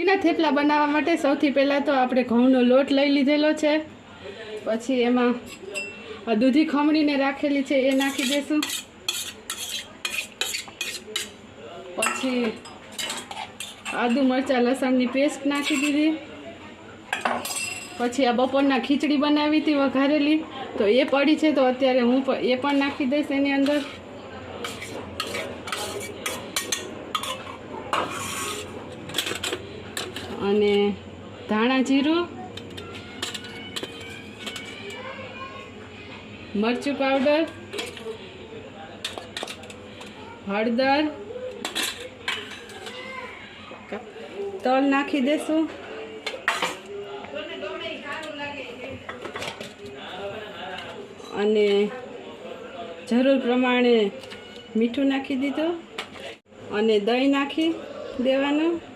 એના થેપલા બનાવવા માટે સૌથી પહેલાં તો આપણે ઘઉંનો લોટ લઈ લીધેલો છે. પછી એમાં દૂધી ખમણીને રાખેલી છે એ નાખી દેશું. પછી આદુ મરચાં લસણની પેસ્ટ નાખી દીધી. પછી આ બપોરના ખીચડી બનાવી હતી વઘારેલી. તો એ પડી છે તો અત્યારે હું એ પણ નાખી દઈશ એની અંદર. અને ધાણા જીરું, મરચું પાવડર, હળદર, તલ નાખી દેશું. અને જરૂર પ્રમાણે મીઠું નાખી દીધું. અને દહીં નાખી દેવાનું.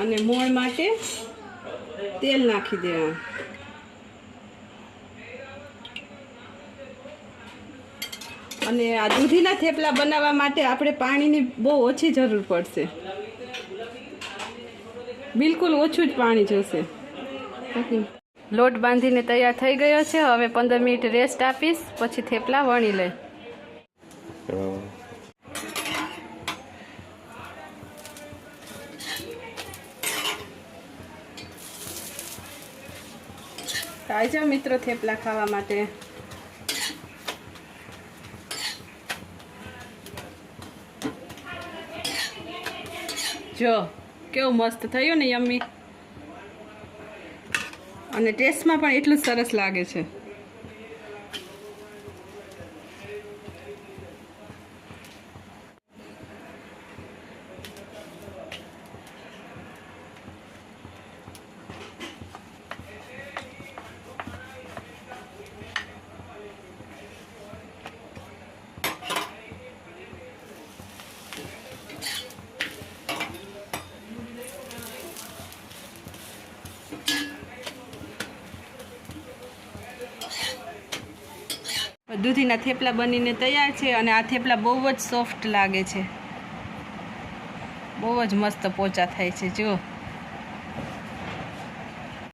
અને મોણ માટે તેલ નાખી દેવાનું. અને આ દૂધીના થેપલા બનાવવા માટે આપણે પાણીની બહુ ઓછી જરૂર પડશે. બિલકુલ ઓછું જ પાણી જોશે. લોટ બાંધીને તૈયાર થઈ ગયો છે. હવે પંદર મિનિટ રેસ્ટ આપીશ, પછી થેપલા વણી લઈ. આવજો મિત્રો થેપલા ખાવા માટે. જો, કેવું મસ્ત થયું ને યમ્મી. અને ટેસ્ટમાં પણ એટલું સરસ લાગે છે. દૂધીના થેપલા બનીને તૈયાર છે અને આ થેપલા બહુ જ સોફ્ટ લાગે છે. બહુ જ મસ્ત પોચા થાય છે, જુઓ.